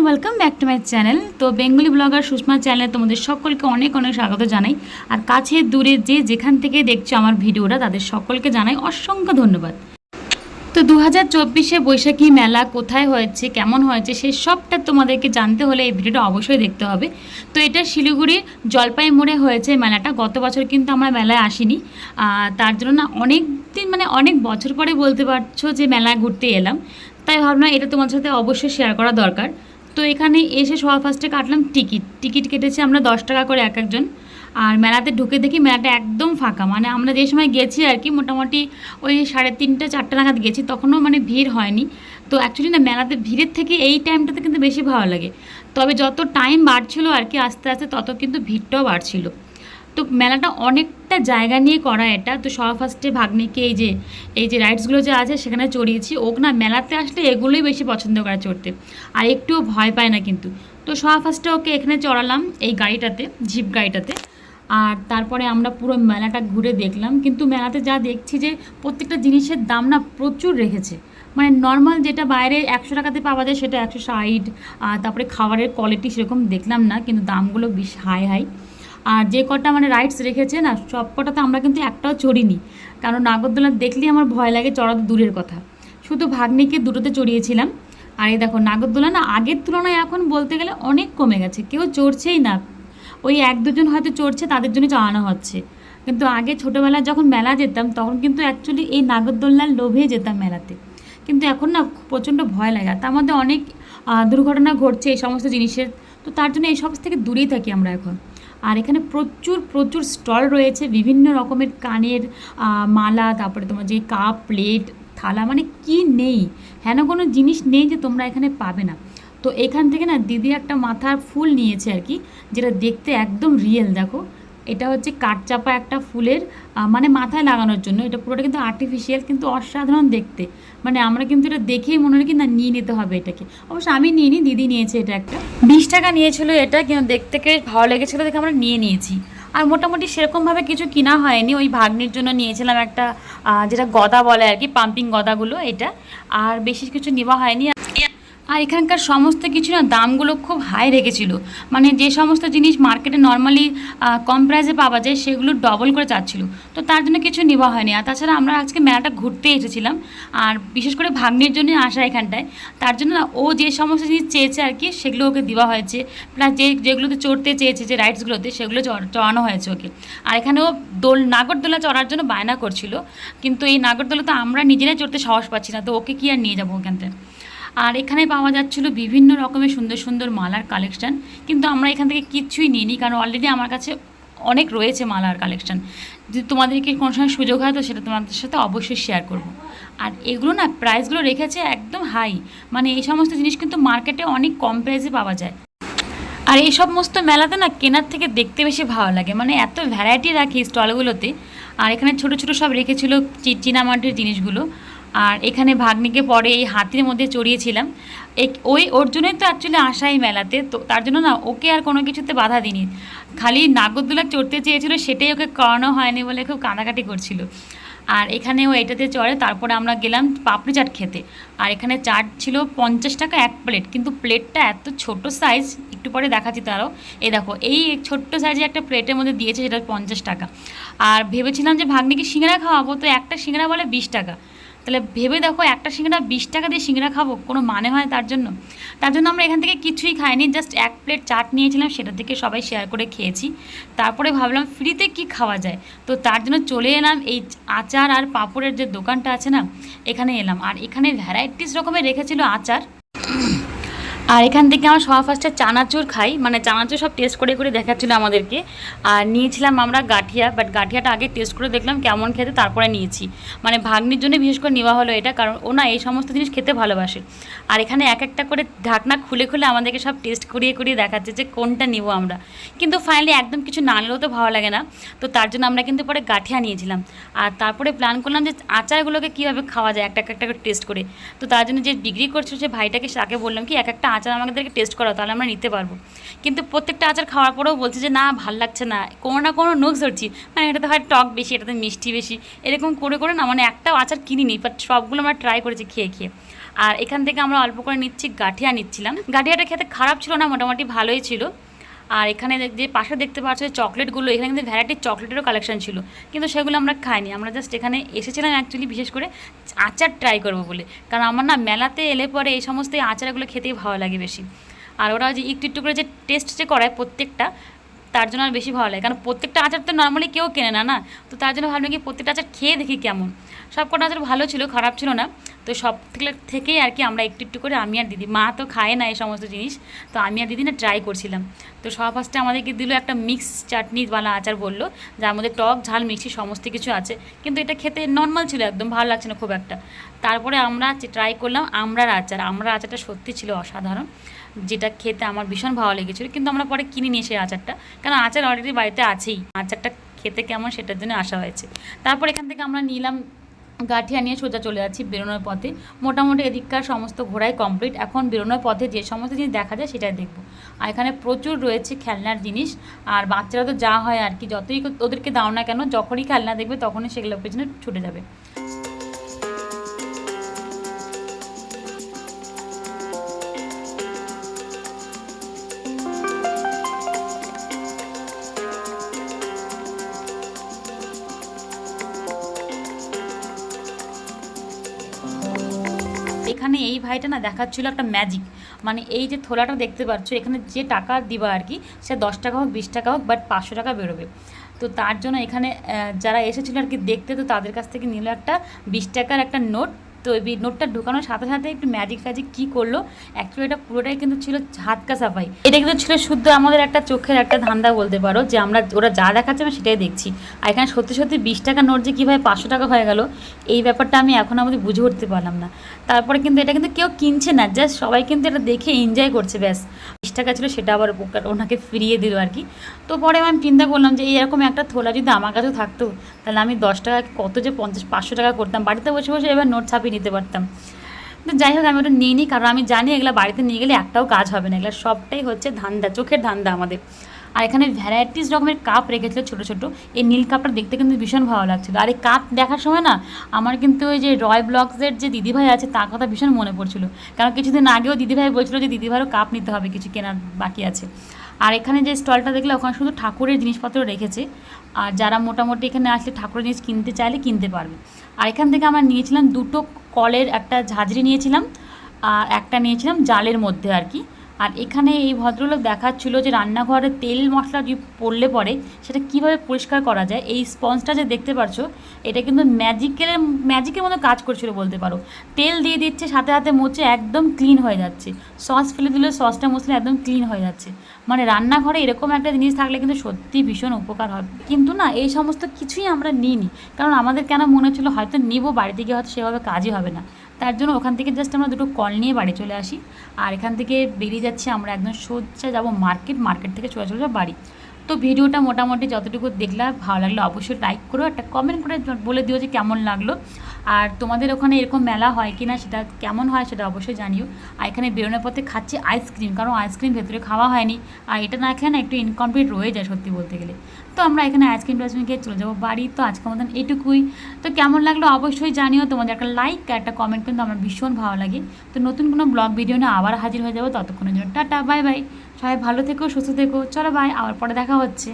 And welcome back to my channel তো Bengali blogger Sushma চ্যানেলে তোমাদের সকলকে অনেক অনেক স্বাগত জানাই। আর কাছে দূরে যে যেখান থেকে দেখছ আমার ভিডিওটা, তাদের সকলকে জানাই অসংখ্য ধন্যবাদ। তো দু হাজার চব্বিশে বৈশাখী মেলা কোথায় হয়েছে, কেমন হয়েছে, সেই সবটা তোমাদেরকে জানতে হলে এই ভিডিওটা অবশ্যই দেখতে হবে। তো এটা শিলিগুড়ির জলপাই মোড়ে হয়েছে মেলাটা, গত বছর কিন্তু আমরা মেলায় আসিনি। তার জন্য না অনেক দিন মানে অনেক বছর পরে বলতে পারছ যে মেলায় ঘুরতে এলাম। তাই ভাবলাম এটা তোমার সাথে অবশ্যই শেয়ার করা দরকার। তো এখানে এসে সবার ফার্স্টে কাটলাম টিকিট। টিকিট কেটেছি আমরা দশ টাকা করে এক একজন। আর মেলাতে ঢুকে দেখি মেলাটা একদম ফাঁকা। মানে আমরা যে সময় গেছি আর কি, মোটামুটি ওই সাড়ে তিনটে, চারটে নাগাদ গেছি। তখনও মানে ভিড় হয়নি। তো অ্যাকচুয়ালি না, মেলাতে ভিড়ের থেকে এই টাইমটাতে কিন্তু বেশি ভালো লাগে। তবে যত টাইম বাড়ছিল আর কি, আস্তে আস্তে তত কিন্তু ভিড়টাও বাড়ছিল। তো মেলাটা অনেকটা জায়গা নিয়ে করা এটা। তো সবার ফার্স্টে ভাগ্নিকে এই যে এই যে রাইডসগুলো যে আছে সেখানে চড়িয়েছি। ওক না মেলাতে আসলে এগুলোই বেশি পছন্দ করে চড়তে। আর একটুও ভয় পায় না কিন্তু। তো সবার ফার্স্টে ওকে এখানে চড়ালাম এই গাড়িটাতে, জিপ গাড়িটাতে। আর তারপরে আমরা পুরো মেলাটা ঘুরে দেখলাম। কিন্তু মেলাতে যা দেখছি যে প্রত্যেকটা জিনিসের দাম না প্রচুর রেখেছে। মানে নর্মাল যেটা বাইরে একশো টাকাতে পাওয়া যায় সেটা একশো ষাট তারপরে খাবারের কোয়ালিটি সেরকম দেখলাম না। কিন্তু দামগুলো বেশ হাই হাই আর যে কটা মানে রাইডস রেখেছে না, সব কটাতে আমরা কিন্তু একটাও চড়িনি। কারণ নাগরদোলা দেখলেই আমার ভয় লাগে চড়া তো দূরের কথা। শুধু ভাগ্নিকে দুটোতে চড়িয়েছিলাম। আর এই দেখো, নাগরদোলা না আগের তুলনায় এখন বলতে গেলে অনেক কমে গেছে, কেউ চড়ছেই না। ওই এক দুজন হয়তো চড়ছে, তাদের জন্য চালানো হচ্ছে। কিন্তু আগে ছোটোবেলায় যখন মেলা যেতাম, তখন কিন্তু অ্যাকচুয়ালি এই নাগরদোল্লার লোভে যেতাম মেলাতে। কিন্তু এখন না প্রচণ্ড ভয় লাগে। তার মধ্যে অনেক দুর্ঘটনা ঘটছে এই সমস্ত জিনিসের। তো তার জন্য এই সমস্ত থেকে দূরেই থাকি আমরা এখন। আর এখানে প্রচুর প্রচুর স্টল রয়েছে, বিভিন্ন রকমের কানের মালা, তারপরে তোমার যে কাপ, প্লেট, থালা মানে কি নেই? হেন কোনো জিনিস নেই যে তোমরা এখানে পাবে না। তো এখান থেকে না দিদি একটা মাথার ফুল নিয়েছে আর কি, যেটা দেখতে একদম রিয়েল দেখো। এটা হচ্ছে কাঠচাপা একটা ফুলের মানে মাথায় লাগানোর জন্য। এটা পুরোটা কিন্তু আর্টিফিশিয়াল কিন্তু অসাধারণ দেখতে। মানে আমরা কিন্তু এটা দেখেই মনে হয় কি না, নিয়ে নিতে হবে এটাকে। অবশ্য আমি নিয়ে নিই দিদি নিয়েছে এটা একটা। বিশ টাকা নিয়েছিল এটা, কিন্তু দেখতে ভালো লেগেছিলো দেখে আমরা নিয়ে নিয়েছি। আর মোটামুটি সেরকমভাবে কিছু কিনা হয়নি, ওই ভাগ্নির জন্য নিয়েছিলাম একটা যেটা গদা বলে আর কি পাম্পিং গদাগুলো, এটা। আর বেশি কিছু নেওয়া হয়নি। আর এখানকার সমস্ত কিছু না দামগুলো খুব হাই রেখেছিল। মানে যে সমস্ত জিনিস মার্কেটে নর্মালি কম প্রাইসে পাওয়া যায়, সেগুলো ডবল করে চাচ্ছিল তো তার জন্য কিছু নেওয়া হয়নি। আর তাছাড়া আমরা আজকে মেলাটা ঘুরতে এসেছিলাম। আর বিশেষ করে ভাগ্নির জন্য আসা এখানটায়। তার জন্য না ও যে সমস্ত জিনিস চেয়েছে আর কি, সেগুলো ওকে দেওয়া হয়েছে। প্লাস যে, যেগুলোতে চড়তে চেয়েছে, যে রাইডসগুলোতে সেগুলো চড়- চড়ানো হয়েছে ওকে। আর এখানে ও দোল, নাগরদোলা চড়ার জন্য বায়না করছিল। কিন্তু এই নাগরদোলা তো আমরা নিজেরাই চড়তে সাহস পাচ্ছি না। তো ওকে কি আর নিয়ে যাব ওখান থেকে আর এখানে পাওয়া যাচ্ছিল বিভিন্ন রকমের সুন্দর সুন্দর মালার কালেকশান কিন্তু আমরা এখান থেকে কিচ্ছুই নিইনি, কারণ অলরেডি আমার কাছে অনেক রয়েছে মালার কালেকশান যদি তোমাদেরকে কোনো সময় সুযোগ হয় তো সেটা তোমাদের সাথে অবশ্যই শেয়ার করব। আর এগুলো না প্রাইসগুলো রেখেছে একদম হাই মানে এই সমস্ত জিনিস কিন্তু মার্কেটে অনেক কম প্রাইসে পাওয়া যায়। আর এই সমস্ত মেলাতে না কেনার থেকে দেখতে বেশি ভালো লাগে মানে এত ভ্যারাইটি রাখি স্টলগুলোতে আর এখানে ছোট ছোট সব রেখেছিল চীনামাটির জিনিসগুলো। আর এখানে ভাগ্নিকে পরে এই হাতির মধ্যে চড়িয়েছিলাম। ওই ওর জন্যই তো অ্যাকচুয়ালি আসাই মেলাতে, তো তার জন্য না ওকে আর কোনো কিছুতে বাধা দিইনি। খালি নাগরদোলা চড়তে চেয়েছিল, সেটাই ওকে করানো হয়নি বলে খুব কাঁদাকাটি করছিল। আর এখানে ও এটাতে চড়ে, তারপরে আমরা গেলাম পাপড়ি চাট খেতে। আর এখানে চাট ছিল পঞ্চাশ টাকা এক প্লেট কিন্তু প্লেটটা এত ছোট সাইজ একটু পরে দেখাচ্ছি তারও। এই দেখো, এই ছোট্ট সাইজে একটা প্লেটের মধ্যে দিয়েছে, সেটা পঞ্চাশ টাকা। আর ভেবেছিলাম যে ভাগ্নিকে সিঙ্গারা খাওয়াবো, তো একটা সিঙ্গারা বলে বিশ টাকা। তাহলে ভেবে দেখো, একটা সিঙ্গড়া বিশ টাকা দিয়ে সিঙ্গড়া খাব, কোনো মানে হয় তার জন্য? তার জন্য আমরা এখান থেকে কিছুই খাইনি জাস্ট এক প্লেট চাট নিয়েছিলাম, সেটা থেকে সবাই শেয়ার করে খেয়েছি। তারপরে ভাবলাম ফ্রিতে কি খাওয়া যায়? তো তার জন্য চলে এলাম, এই আচার আর পাঁপড়ের যে দোকানটা আছে না, এখানে এলাম। আর এখানে ভ্যারাইটিস রকমের রেখেছিল আচার। আর এখান থেকে আমরা সবার ফার্স্টে চানাচুর খাই। মানে চানাচুর সব টেস্ট করে করে দেখাচ্ছিলো আমাদেরকে। আর নিয়েছিলাম আমরা গাঠিয়া বাট গাঠিয়াটা আগে টেস্ট করে দেখলাম কেমন খেতে, তারপরে নিয়েছি। মানে ভাগ্নির জন্য বিশেষ করে নেওয়া হলো এটা, কারণ ও না এই সমস্ত জিনিস খেতে ভালোবাসে। আর এখানে এক একটা করে ঢাকনা খুলে খুলে আমাদেরকে সব টেস্ট করিয়ে করিয়ে দেখাচ্ছে যে কোনটা নিব আমরা। কিন্তু ফাইনালি একদম কিছু না নিলেও তো ভালো লাগে না। তো তার জন্য আমরা কিন্তু পরে গাঠিয়া নিয়েছিলাম। আর তারপরে প্ল্যান করলাম যে আচারগুলোকে কীভাবে খাওয়া যায়, একটা একটা করে টেস্ট করে। তো তার জন্য যে ডিগ্রি করছিল সে ভাইটাকে তাকে বললাম কি, এক একটা আচার আমাদেরকে টেস্ট করাও, তাহলে আমরা নিতে পারব। কিন্তু প্রত্যেকটা আচার খাওয়ার পরেও বলছে যে, না, ভালো লাগছে না। কোনো না কোনো নোখ ধরছি। মানে এটাতে হয় টক বেশি, এটাতে মিষ্টি বেশি। এরকম করে করে না মানে একটাও আচার কিনিনি বাট সবগুলো আমরা ট্রাই করেছি খেয়ে খেয়ে। আর এখান থেকে আমরা অল্প করে নিচ্ছি, গাঠিয়া নিচ্ছিলাম। গাঠিয়াটা খেতে খারাপ ছিল না, মোটামুটি ভালোই ছিল। আর এখানে যে পাশে দেখতে পাচ্ছ চকলেটগুলো, এখানে কিন্তু ভ্যারাইটির চকলেটেরও কালেকশন ছিল, কিন্তু সেগুলো আমরা খাইনি। আমরা জাস্ট এখানে এসেছিলাম অ্যাকচুয়ালি বিশেষ করে আচার ট্রাই করব বলে। কারণ আমার না মেলাতে এলে পরে এই সমস্ত আচারগুলো খেতেই ভালো লাগে বেশি। আর ওরা যে একটু একটু করে যে টেস্ট যে করায় প্রত্যেকটা তার জন্য আর বেশি ভালো লাগে। কারণ প্রত্যেকটা আচার তো নর্মালি কেউ কেনে না না? তো তার জন্য ভাবলাম কি প্রত্যেকটা আচার খেয়ে দেখি কেমন। সব কটা আচার ভালো ছিল, খারাপ ছিল না। তো সব থেকেই আর কি আমরা একটু একটু করে আমি আর দিদি, মা তো খায় না এই সমস্ত জিনিস, তো আমি আর দিদি না ট্রাই করছিলাম। তো সব ফার্স্টে আমাদেরকে দিল একটা মিক্স চাটনিওয়ালা আচার বলল, যার মধ্যে টক, ঝাল মিক্সি সমস্ত কিছু আছে। কিন্তু এটা খেতে নর্মাল ছিল একদম, ভালো লাগছে না খুব একটা। তারপরে আমরা ট্রাই করলাম আমরার আচার আমরার আচারটা সত্যি ছিল অসাধারণ। যেটা খেতে আমার ভীষণ ভালো লেগেছিলো, কিন্তু আমরা পরে কিনে নিয়ে সেই আচারটা। কারণ আচার অলরেডি বাড়িতে আছেই, আচারটা খেতে কেমন সেটার জন্য আসা হয়েছে। তারপর এখান থেকে আমরা নিলাম গাঠিয়া নিয়ে সোজা চলে যাচ্ছি বেরোনোর পথে। মোটামুটি এদিককার সমস্ত ঘোরাই কমপ্লিট এখন বেরোনোর পথে যে সমস্ত জিনিস দেখা যায় সেটাই দেখব। আর এখানে প্রচুর রয়েছে খেলনার জিনিস। আর বাচ্চারা তো যা হয় আর কি, যতই ওদেরকে দাও না কেন, যখনই খেলনা দেখবে তখনই সেগুলোর পেছনে ছুটে যাবে। এখানে এই ভাইটা না দেখাচ্ছিল একটা ম্যাজিক মানে এই যে থোলাটা দেখতে পাচ্ছ, এখানে যে টাকা দিবা আর কি, সে দশ টাকা হোক, বিশ টাকা হোক বাট পাঁচশো টাকা বেরোবে। তো তার জন্য এখানে যারা এসেছিল আর কি দেখতে, তো তাদের কাছ থেকে নিল একটা বিশ টাকার একটা নোট তো এই নোটটা ঢোকানোর সাথে সাথে একটু ম্যাজিক ফ্যাজিক কী করল? অ্যাকচুয়ালি এটা পুরোটাই কিন্তু ছিল হাতকা সাফাই এটা কিন্তু ছিল শুদ্ধ আমাদের একটা চোখের একটা ধান্দা বলতে পারো যে আমরা ওরা যা দেখাচ্ছে আমি সেটাই দেখছি। আর এখানে সত্যি সত্যি বিশ টাকা নোট যে কীভাবে পাঁচশো টাকা হয়ে গেল, এই ব্যাপারটা আমি এখন আমাদের বুঝে উঠতে পারলাম না। তারপরে কিন্তু এটা কিন্তু কেউ কিনছে না জাস্ট সবাই কিন্তু এটা দেখে এনজয় করছে, ব্যাস। বিশ টাকা ছিল সেটা আবার ওনাকে ফিরিয়ে দিল আর কি। তো পরে আমি চিন্তা করলাম যে এরকম একটা থোলা যদি আমার কাছেও থাকতো, তাহলে আমি দশ টাকা কত যে পঞ্চাশ, পাঁচশো টাকা করতাম। বাড়িতে বসে বসে এবার নোট ছাপিয়ে নিতে পারতাম। তো যাই হোক, আমি ওটা নিয়ে নিই, কারণ আমি জানি এগুলো বাড়িতে নিয়ে গেলে একটাও কাজ হবে না, এগুলো সবটাই হচ্ছে ধান্দা, চোখের ধান্দা আমাদের। আর এখানে ভ্যারাইটিস রকমের কাপ রেখেছিল ছোটো ছোটো, এই নীল কাপটা দেখতে কিন্তু ভীষণ ভালো লাগছিল। আর এই কাপ দেখার সময় না, আমার কিন্তু ওই যে রয় ব্লগসের যে দিদিভাই আছে, তার কথা ভীষণ মনে পড়ছিল। কারণ কিছুদিন আগেও দিদিভাই বলছিল যে দিদিভাইও কাপ নিতে হবে, কিছু কেনার বাকি আছে। আর এখানে যে স্টলটা দেখলে, ওখানে শুধু ঠাকুরের জিনিসপত্র রেখেছে। আর যারা মোটামুটি এখানে আসলে ঠাকুরের জিনিস কিনতে চাইলে কিনতে পারবে। আর এখান থেকে আমরা নিয়েছিলাম দুটো কলের একটা ঝাঁঝরি নিয়েছিলাম আর একটা নিয়েছিলাম জালের মধ্যে আর কি। আর এখানে এই ভদ্রলোক দেখাচ্ছিল যে রান্নাঘরে তেল মশলা যদি পড়লে পরে সেটা কীভাবে পরিষ্কার করা যায়? এই স্পঞ্জটা যে দেখতে পাচ্ছ এটা কিন্তু ম্যাজিকের ম্যাজিকের মতো কাজ করছিল বলতে পারো। তেল দিয়ে দিচ্ছে, সাথে সাথে মুছে একদম ক্লিন হয়ে যাচ্ছে। সস ফেলে দিলে সসটা মুছলে একদম ক্লিন হয়ে যাচ্ছে। মানে রান্নাঘরে এরকম একটা জিনিস থাকলে কিন্তু সত্যি ভীষণ উপকার হবে কিন্তু না, এই সমস্ত কিছুই আমরা নিইনি। কারণ আমাদের কেন মনে হচ্ছিল হয়তো নিব, বাড়িতে গিয়ে হয়তো সেভাবে কাজই হবে না। তার জন্য ওখান থেকে জাস্ট আমরা দুটো কল নিয়ে বাড়ি চলে আসি। আর এখান থেকে বেরিয়ে যাচ্ছি আমরা একদম সোজা যাব মার্কেট মার্কেট থেকে চলে চলে বাড়ি। তো ভিডিওটা মোটামুটি যতটুকু দেখলাম ভালো লাগল অবশ্যই লাইক করো, একটা কমেন্ট করে বলে দিও যে কেমন লাগল। আর তোমাদের ওখানে এরকম মেলা হয় কি না সেটা কেমন হয় সেটা অবশ্যই জানিও। আর এখানে বেরোনোর পথে খাচ্ছি আইসক্রিম, কারণ আইসক্রিম ভেতরে খাওয়া হয়নি। আর এটা না খেয়ে না একটু ইনকমপ্লিট রয়ে যায় সত্যি বলতে গেলে। তো আমরা এখানে আইসক্রিম টাইসক্রিম খেয়ে চলে যাব বাড়ি। তো আজকের মতন এটুকুই। তো কেমন লাগল অবশ্যই জানিও। তোমাদের একটা লাইক একটা কমেন্ট কিন্তু আমার ভীষণ ভালো লাগে। তো নতুন কোনো ব্লগ ভিডিও নিয়ে আবার হাজির হয়ে যাব। ততক্ষণের জন্য টাটা বাই বাই সবাই ভালো থেকো, সুস্থ থেকো। চলো বাই আবার পরে দেখা হচ্ছে।